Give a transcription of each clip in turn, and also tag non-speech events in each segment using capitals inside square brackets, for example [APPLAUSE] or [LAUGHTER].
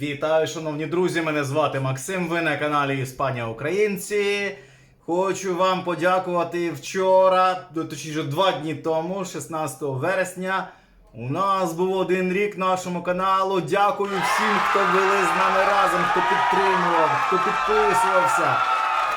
Вітаю, шановні друзі! Мене звати Максим. Ви на каналі Іспанія Українці. Хочу вам подякувати вчора, ну, точніше два дні тому, 16 вересня. У нас був один рік нашому каналу. Дякую всім, хто були з нами разом, хто підтримував, хто підписувався,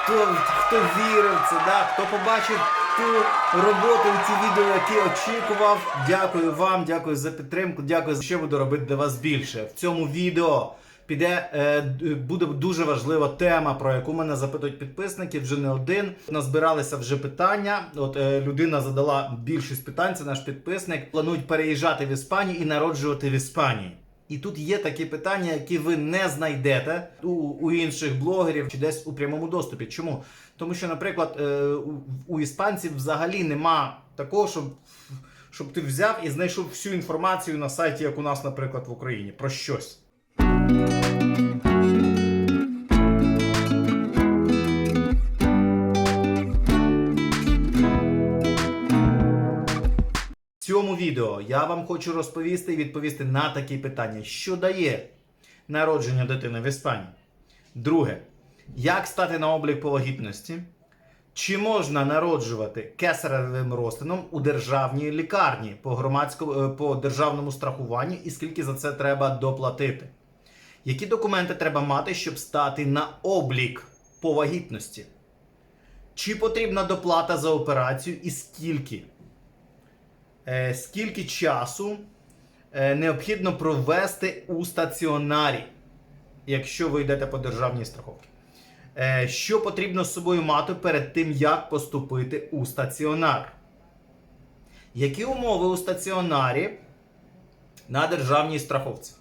хто, хто вірив це, да? хто побачив ту роботу, ті відео, які очікував. Дякую вам, дякую за підтримку, дякую за що буду робити для вас більше. В цьому відео піде е, буде дуже важлива тема, про яку мене запитують підписники. Вже не один. Назбиралися вже питання. От е, людина задала більшість питань. Це наш підписник. Планують переїжджати в Іспанію і народжувати в Іспанії. І тут є такі питання, які ви не знайдете у, у інших блогерів чи десь у прямому доступі. Чому? Тому що, наприклад, е, у, у іспанців взагалі нема такого, щоб, щоб ти взяв і знайшов всю інформацію на сайті, як у нас, наприклад, в Україні, про щось. Цьому відео я вам хочу розповісти і відповісти на такі питання, що дає народження дитини в Іспанії. Друге, як стати на облік по вагітності? Чи можна народжувати кесаревим розтином у державній лікарні по громадському е, по державному страхуванню і скільки за це треба доплатити? Які документи треба мати, щоб стати на облік по вагітності? Чи потрібна доплата за операцію і скільки? Е, скільки часу е, необхідно провести у стаціонарі, якщо ви йдете по державній страховці? Е, що потрібно з собою мати перед тим, як поступити у стаціонар? Які умови у стаціонарі на державній страховці?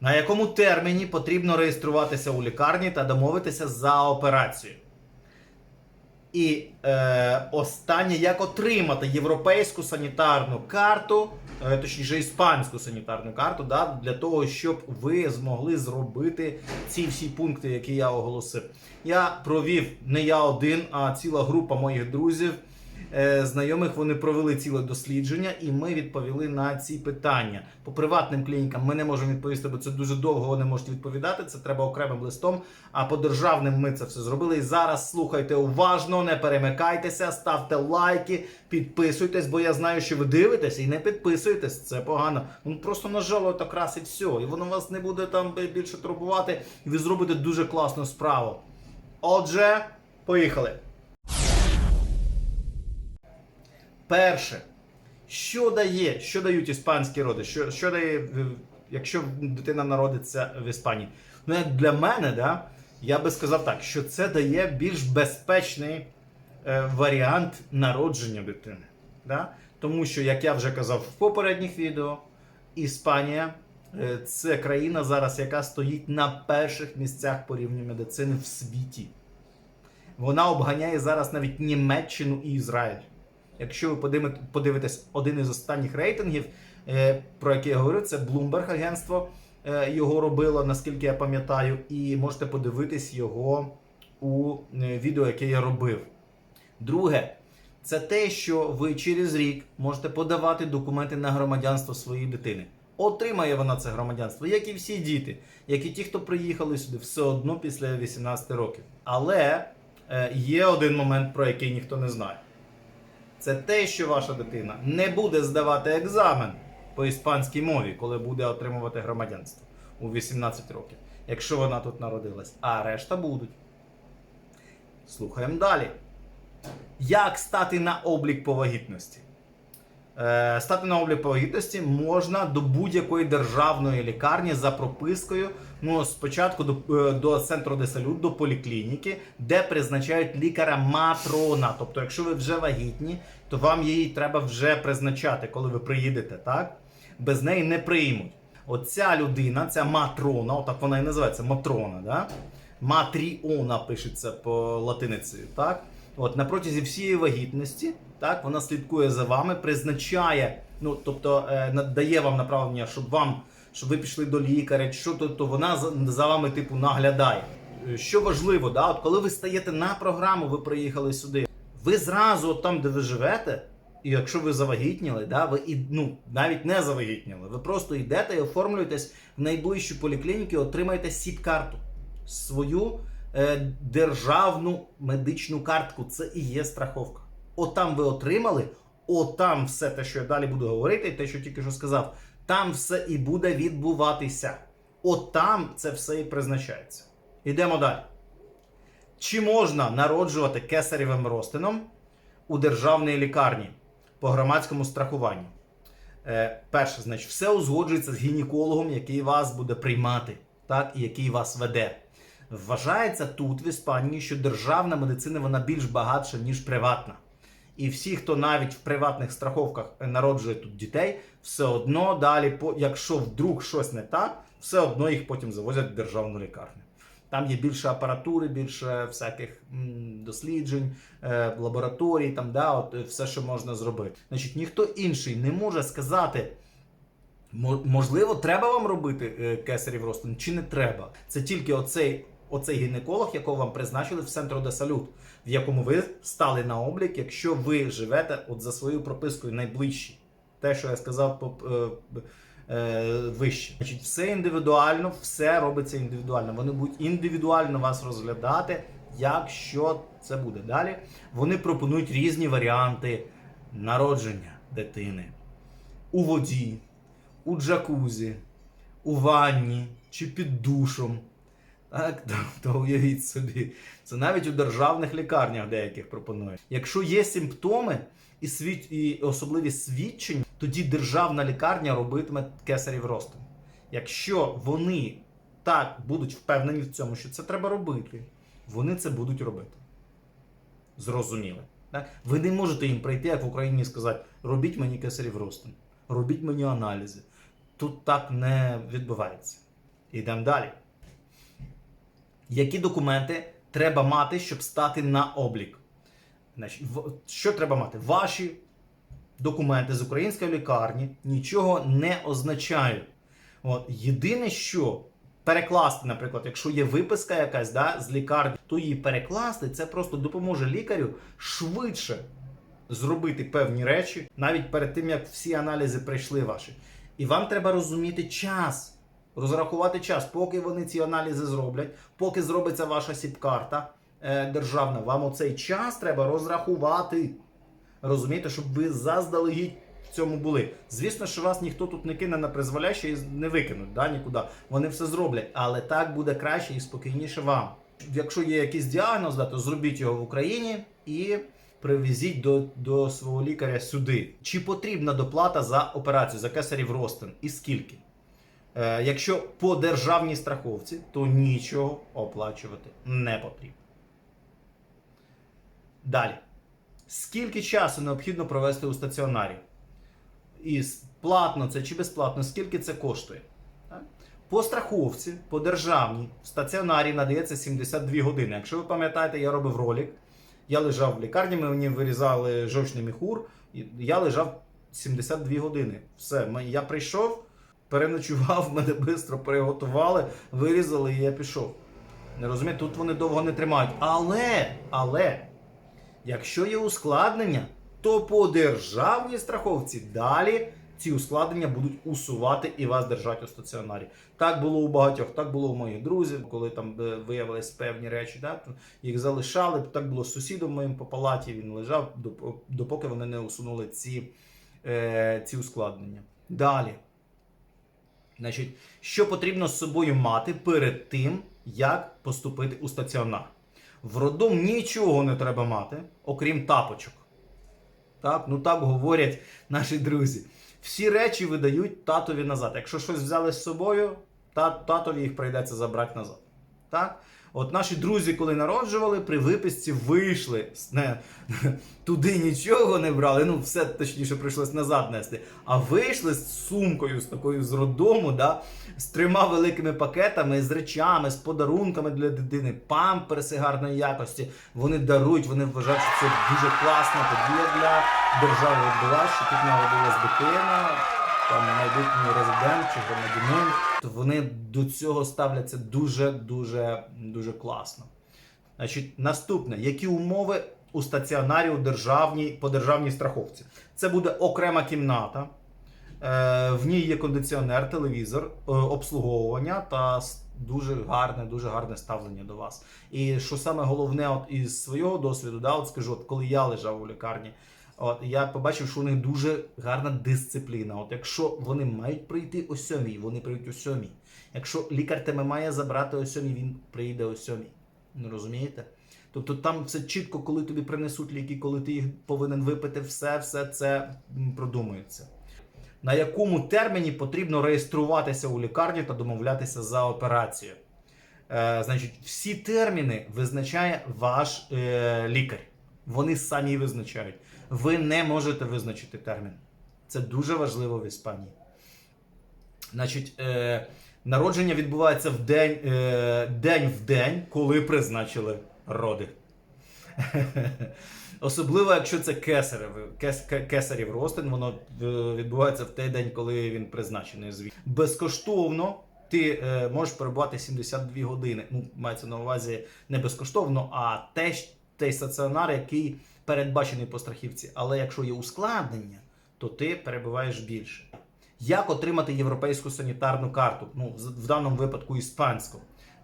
На якому терміні потрібно реєструватися у лікарні та домовитися за операцію? І е, останнє, як отримати європейську санітарну карту, е, точніше іспанську санітарну карту, да, для того, щоб ви змогли зробити ці всі пункти, які я оголосив. Я провів не я один, а ціла група моїх друзів, знайомих. Вони провели ціле дослідження, і ми відповіли на ці питання. По приватним клінікам ми не можемо відповісти, бо це дуже довго вони можуть відповідати. Це треба окремим листом. А по державним ми це все зробили. І зараз слухайте уважно, не перемикайтеся, ставте лайки, підписуйтесь, бо я знаю, що ви дивитесь і не підписуєтесь. Це погано. Ну просто нажало так раз і все. І воно вас не буде там більше турбувати, і ви зробите дуже класну справу. Отже, поїхали. Перше, що дає, що дають іспанські роди? Що, що дає, е, якщо дитина народиться в Іспанії? Ну, як для мене, да, я би сказав так, що це дає більш безпечний е, варіант народження дитини. Да? Тому що, як я вже казав в попередніх відео, Іспанія е, це країна зараз, яка стоїть на перших місцях по рівню медицини в світі. Вона обганяє зараз навіть Німеччину і Ізраїль. Якщо ви подивитесь один із останніх рейтингів, е, про який я говорю, це Bloomberg агентство е, його робило, наскільки я пам'ятаю, і можете подивитись його у е, відео, яке я робив. Друге, це те, що ви через рік можете подавати документи на громадянство своєї дитини. Отримає вона це громадянство, як і всі діти, як і ті, хто приїхали сюди, все одно після 18 років. Але є один момент, про який ніхто не знає. Це те, що ваша дитина не буде здавати екзамен по іспанській мові, коли буде отримувати громадянство у 18 років, якщо вона тут народилась, а решта будуть. Слухаємо далі. Як стати на облік по вагітності? Е, стати на облік по вагітності можна до будь-якої державної лікарні за пропискою. Ну, спочатку до, е, до центру де салют, до поліклініки, де призначають лікаря матрона. Тобто, якщо ви вже вагітні, то вам її треба вже призначати, коли ви приїдете, так? Без неї не приймуть. Оця людина, ця матрона, отак вона і називається матрона, да? Матріона пишеться по латиниці, так? От на протязі всієї вагітності, так, вона слідкує за вами, призначає, ну тобто е, надає вам направлення, щоб вам, щоб ви пішли до лікаря, що то, то вона за, вами, типу, наглядає. Е, Що важливо, да, от коли ви стаєте на програму, ви приїхали сюди, ви зразу от там, де ви живете, і якщо ви завагітніли, да, ви і, ну, навіть не завагітніли, ви просто йдете і оформлюєтесь в найближчу поліклініку, отримаєте СІП-карту. Свою державну медичну картку. Це і є страховка. Отам ви отримали, отам все те, що я далі буду говорити, те, що тільки що сказав, там все і буде відбуватися. Отам це все і призначається. Йдемо далі. Чи можна народжувати кесаревим розтином у державній лікарні по громадському страхуванню? Е, перше, значить, все узгоджується з гінекологом, який вас буде приймати, так, і який вас веде. Вважається тут, в Іспанії, що державна медицина вона більш багатша, ніж приватна. І всі, хто навіть в приватних страховках народжує тут дітей, все одно далі, якщо вдруг щось не так, все одно їх потім завозять в державну лікарню. Там є більше апаратури, більше всяких досліджень, е, лабораторій, там, да, от, е, все, що можна зробити. Значить, ніхто інший не може сказати, можливо, треба вам робити е, кесарів розтин, чи не треба. Це тільки оцей, оцей гінеколог, якого вам призначили в центру де салют, в якому ви стали на облік, якщо ви живете от за своєю пропискою найближчі. Те, що я сказав е, е, вище. Значить, все індивідуально, все робиться індивідуально. Вони будуть індивідуально вас розглядати, якщо це буде далі. Вони пропонують різні варіанти народження дитини у воді, у джакузі, у ванні чи під душом. Так, то, уявіть собі, це навіть у державних лікарнях деяких пропонують. Якщо є симптоми і, свід... і особливі свідчення, тоді державна лікарня робитиме кесарів ростом. Якщо вони так будуть впевнені в цьому, що це треба робити, вони це будуть робити. Зрозуміло. Так? Ви не можете їм прийти, як в Україні, і сказати: робіть мені кесарів ростом, робіть мені аналізи. Тут так не відбувається. Йдемо далі. Які документи треба мати, щоб стати на облік? Значить, що треба мати? Ваші документи з української лікарні нічого не означають. От, єдине, що перекласти, наприклад, якщо є виписка якась да, з лікарні, то її перекласти це просто допоможе лікарю швидше зробити певні речі, навіть перед тим, як всі аналізи прийшли ваші. І вам треба розуміти час. Розрахувати час, поки вони ці аналізи зроблять, поки зробиться ваша сіп-карта е, державна, вам оцей час треба розрахувати. Розумієте, щоб ви заздалегідь в цьому були. Звісно, що вас ніхто тут не кине на призволяще і не викинуть да, нікуди. Вони все зроблять, але так буде краще і спокійніше вам. Якщо є якийсь діагноз, да, то зробіть його в Україні і привезіть до, до свого лікаря сюди. Чи потрібна доплата за операцію, за кесарів ростин і скільки? Е, якщо по державній страховці, то нічого оплачувати не потрібно. Далі. Скільки часу необхідно провести у стаціонарі? І платно це чи безплатно, скільки це коштує? По страховці, по державній, в стаціонарі надається 72 години. Якщо ви пам'ятаєте, я робив ролик. Я лежав в лікарні, мені вирізали жовчний міхур, і я лежав 72 години. Все, я прийшов, переночував, [LAUGHS] мене швидко приготували, вирізали і я пішов. Не розумієте, тут вони довго не тримають. Але, але, якщо є ускладнення, то по державній страховці далі ці ускладнення будуть усувати і вас держать у стаціонарі. Так було у багатьох, так було у моїх друзів, коли там е, виявились певні речі, да, їх залишали. Так було з сусідом моїм по палаті. Він лежав, доп- допоки вони не усунули ці, е, ці ускладнення. Далі. Значить, що потрібно з собою мати перед тим, як поступити у стаціонар? В роддом нічого не треба мати, окрім тапочок. Так, ну так говорять наші друзі. Всі речі видають татові назад. Якщо щось взяли з собою, тат, татові їх прийдеться забрати назад. Так? От наші друзі, коли народжували, при виписці вийшли. Не, туди нічого не брали, ну все точніше прийшлось назад нести. А вийшли з сумкою, з такою з роддому, да, з трьома великими пакетами, з речами, з подарунками для дитини, памперси гарної якості. Вони дарують, вони вважають, що це дуже класна подія для держави відбулася, що тут народилась дитина, там майбутній резидент чи громадянин. То вони до цього ставляться дуже дуже дуже класно. Значить, наступне, які умови у стаціонарі у державній, по державній страховці. Це буде окрема кімната. Е, В ній є кондиціонер, телевізор, е, обслуговування та дуже гарне, дуже гарне ставлення до вас. І що саме головне, от із свого досвіду, да, от скажу, от коли я лежав у лікарні, от я побачив, що у них дуже гарна дисципліна. От якщо вони мають прийти о сьомій, вони прийдуть о сьомій. Якщо лікар тебе має забрати о сьомій, він прийде о сьомій. Ну розумієте? Тобто там все чітко, коли тобі принесуть ліки, коли ти їх повинен випити, все, все це продумується. На якому терміні потрібно реєструватися у лікарні та домовлятися за операцію? Е, значить, всі терміни визначає ваш е, лікар. Вони самі визначають. Ви не можете визначити термін. Це дуже важливо в Іспанії. Значить, е, народження відбувається в день, е, день в день, коли призначили роди. [LAUGHS] Особливо, якщо це кесарев, кес, кесарів розтин, воно е, відбувається в той день, коли він призначений. зві- Безкоштовно ти е, можеш перебувати 72 години. Ну, мається на увазі не безкоштовно, а те, той стаціонар, який передбачений по страхівці. Але якщо є ускладнення, то ти перебуваєш більше. Як отримати європейську санітарну карту? Ну, в- даному випадку іспанську.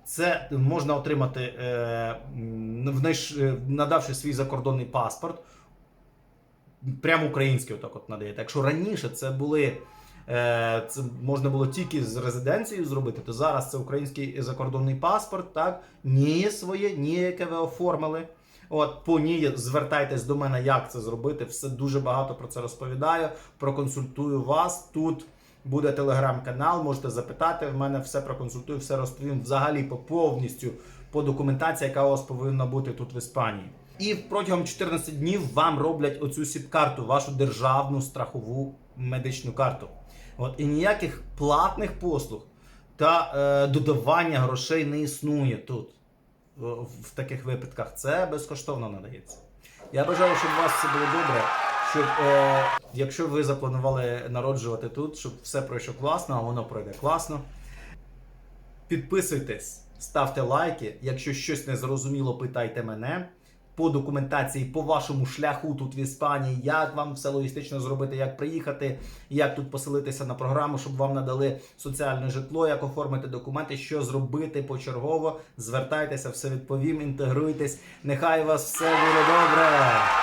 Це можна отримати, е, е, надавши свій закордонний паспорт. Прямо український отак от надаєте. Якщо раніше це були. е, Це можна було тільки з резиденцією зробити, то зараз це український закордонний паспорт, так? Ні своє, ні яке ви оформили. От по ній звертайтесь до мене, як це зробити. Все дуже багато про це розповідаю. Проконсультую вас. Тут буде телеграм-канал, можете запитати. В мене все проконсультую, все розповім взагалі по повністю по документації, яка у вас повинна бути тут в Іспанії. І протягом 14 днів вам роблять оцю сіп-карту, вашу державну страхову медичну карту. От і ніяких платних послуг та е, додавання грошей не існує тут. В, таких випадках це безкоштовно надається. Я бажаю, щоб у вас все було добре. Щоб е, якщо ви запланували народжувати тут, щоб все пройшло класно, а воно пройде класно. Підписуйтесь, ставте лайки. Якщо щось не зрозуміло, питайте мене. По документації, по вашому шляху тут в Іспанії, як вам все логістично зробити, як приїхати, як тут поселитися на програму, щоб вам надали соціальне житло, як оформити документи, що зробити почергово. Звертайтеся, все відповім, інтегруйтесь. Нехай вас все буде добре.